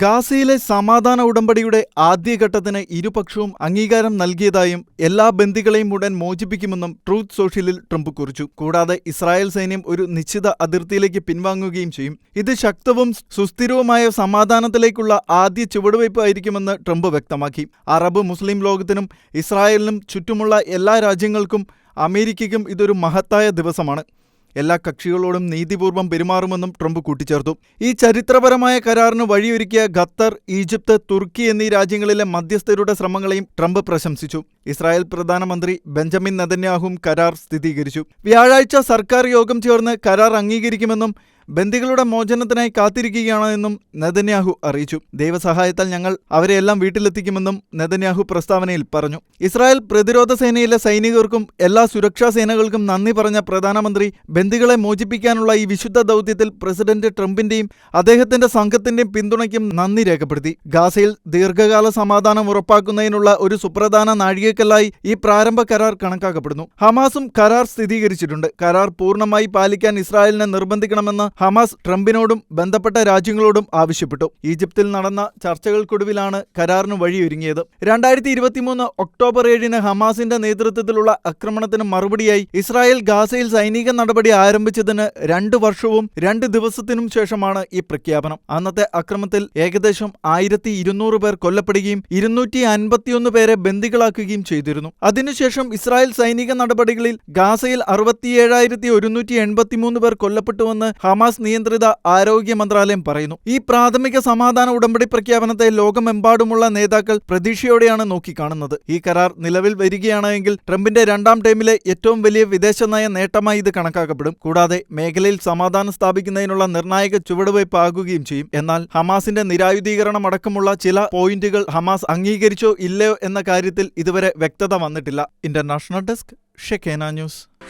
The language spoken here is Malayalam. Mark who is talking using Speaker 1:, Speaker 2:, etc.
Speaker 1: ഗാസയിലെ സമാധാന ഉടമ്പടിയുടെ ആദ്യഘട്ടത്തിന് ഇരുപക്ഷവും അംഗീകാരം നൽകിയതായും എല്ലാ ബന്ദികളെയും ഉടൻ മോചിപ്പിക്കുമെന്നും ട്രൂത്ത് സോഷ്യലിൽ ട്രംപ് കുറിച്ചു. കൂടാതെ ഇസ്രായേൽ സൈന്യം ഒരു നിശ്ചിത അതിർത്തിയിലേക്ക് പിൻവാങ്ങുകയും ചെയ്യും. ഇത് ശക്തവും സുസ്ഥിരവുമായ സമാധാനത്തിലേക്കുള്ള ആദ്യ ചുവടുവയ്പ് ആയിരിക്കുമെന്ന് ട്രംപ് വ്യക്തമാക്കി. അറബ് മുസ്ലിം ലോകത്തിനും ഇസ്രായേലിനും ചുറ്റുമുള്ള എല്ലാ രാജ്യങ്ങൾക്കും അമേരിക്കയ്ക്കും ഇതൊരു മഹത്തായ ദിവസമാണ്. എല്ലാ കക്ഷികളോടും നീതിപൂർവം പെരുമാറുമെന്നും ട്രംപ് കൂട്ടിച്ചേർത്തു. ഈ ചരിത്രപരമായ കരാറിന് വഴിയൊരുക്കിയ ഖത്തർ ഈജിപ്ത് തുർക്കി എന്നീ രാജ്യങ്ങളിലെ മധ്യസ്ഥരുടെ ശ്രമങ്ങളെയും ട്രംപ് പ്രശംസിച്ചു. ഇസ്രായേൽ പ്രധാനമന്ത്രി ബെഞ്ചമിൻ നെതന്യാഹും കരാർ സ്ഥിരീകരിച്ചു. വ്യാഴാഴ്ച സർക്കാർ യോഗം ചേർന്ന് കരാർ അംഗീകരിക്കുമെന്നും ബന്ദികളുടെ മോചനത്തിനായി കാത്തിരിക്കുകയാണ് എന്നും നെതന്യാഹു അറിയിച്ചു. ദൈവസഹായത്താൽ ഞങ്ങൾ അവരെയെല്ലാം വീട്ടിലെത്തിക്കുമെന്നും നെതന്യാഹു പ്രസ്താവനയിൽ പറഞ്ഞു. ഇസ്രായേൽ പ്രതിരോധ സേനയിലെ സൈനികർക്കും എല്ലാ സുരക്ഷാ സേനകൾക്കും നന്ദി പറഞ്ഞ പ്രധാനമന്ത്രി ബന്ദികളെ മോചിപ്പിക്കാനുള്ള ഈ വിശുദ്ധ ദൗത്യത്തിൽ പ്രസിഡന്റ് ട്രംപിന്റെയും അദ്ദേഹത്തിന്റെ സംഘത്തിന്റെയും പിന്തുണയ്ക്കും നന്ദി രേഖപ്പെടുത്തി. ഗാസയിൽ ദീർഘകാല സമാധാനം ഉറപ്പാക്കുന്നതിനുള്ള ഒരു സുപ്രധാന നാഴികക്കല്ലായി ഈ പ്രാരംഭ കരാർ കണക്കാക്കപ്പെടുന്നു. ഹമാസും കരാർ സ്ഥിരീകരിച്ചിട്ടുണ്ട്. കരാർ പൂർണമായി പാലിക്കാൻ ഇസ്രായേലിനെ നിർബന്ധിക്കണമെന്ന് ഹമാസ് ട്രംപിനോടും ബന്ധപ്പെട്ട രാജ്യങ്ങളോടും ആവശ്യപ്പെട്ടു. ഈജിപ്തിൽ നടന്ന ചർച്ചകൾക്കൊടുവിലാണ് കരാറിന് വഴിയൊരുങ്ങിയത്. രണ്ടായിരത്തി ഇരുപത്തിമൂന്ന് ഒക്ടോബർ ഏഴിന് ഹമാസിന്റെ നേതൃത്വത്തിലുള്ള ആക്രമണത്തിന് മറുപടിയായി ഇസ്രായേൽ ഗാസയിൽ സൈനിക നടപടി ആരംഭിച്ചതിന് രണ്ട് വർഷവും രണ്ട് ദിവസത്തിനും ശേഷമാണ് ഈ പ്രഖ്യാപനം. അന്നത്തെ അക്രമത്തിൽ ഏകദേശം ആയിരത്തി ഇരുന്നൂറ് പേർ കൊല്ലപ്പെടുകയും ഇരുന്നൂറ്റി അൻപത്തിയൊന്ന് പേരെ ബന്ദികളാക്കുകയും ചെയ്തിരുന്നു. അതിനുശേഷം ഇസ്രായേൽ സൈനിക നടപടികളിൽ ഗാസയിൽ അറുപത്തിയേഴായിരത്തി ഒരുന്നൂറ്റി എൺപത്തിമൂന്ന് പേർ കൊല്ലപ്പെട്ടുവെന്ന് ഹമാസ് നിയന്ത്രിത ആരോഗ്യ മന്ത്രാലയം പറയുന്നു. ഈ പ്രാഥമിക സമാധാന ഉടമ്പടി പ്രഖ്യാപനത്തെ ലോകമെമ്പാടുമുള്ള നേതാക്കൾ പ്രതീക്ഷയോടെയാണ് നോക്കിക്കാണുന്നത്. ഈ കരാർ നിലവിൽ വരികയാണെങ്കിൽ ട്രംപിന്റെ രണ്ടാം ടൈമിലെ ഏറ്റവും വലിയ വിദേശ നയ നേട്ടമായി ഇത് കണക്കാക്കപ്പെടും. കൂടാതെ മേഖലയിൽ സമാധാനം സ്ഥാപിക്കുന്നതിനുള്ള നിർണായക ചുവടുവയ്പ് ആകുകയും ചെയ്യും. എന്നാൽ ഹമാസിന്റെ നിരായുധീകരണം അടക്കമുള്ള ചില പോയിന്റുകൾ ഹമാസ് അംഗീകരിച്ചോ ഇല്ലയോ എന്ന കാര്യത്തിൽ ഇതുവരെ വ്യക്തത വന്നിട്ടില്ല. ഇന്റർനാഷണൽ ഡെസ്ക് ഷെക്കേന ന്യൂസ്.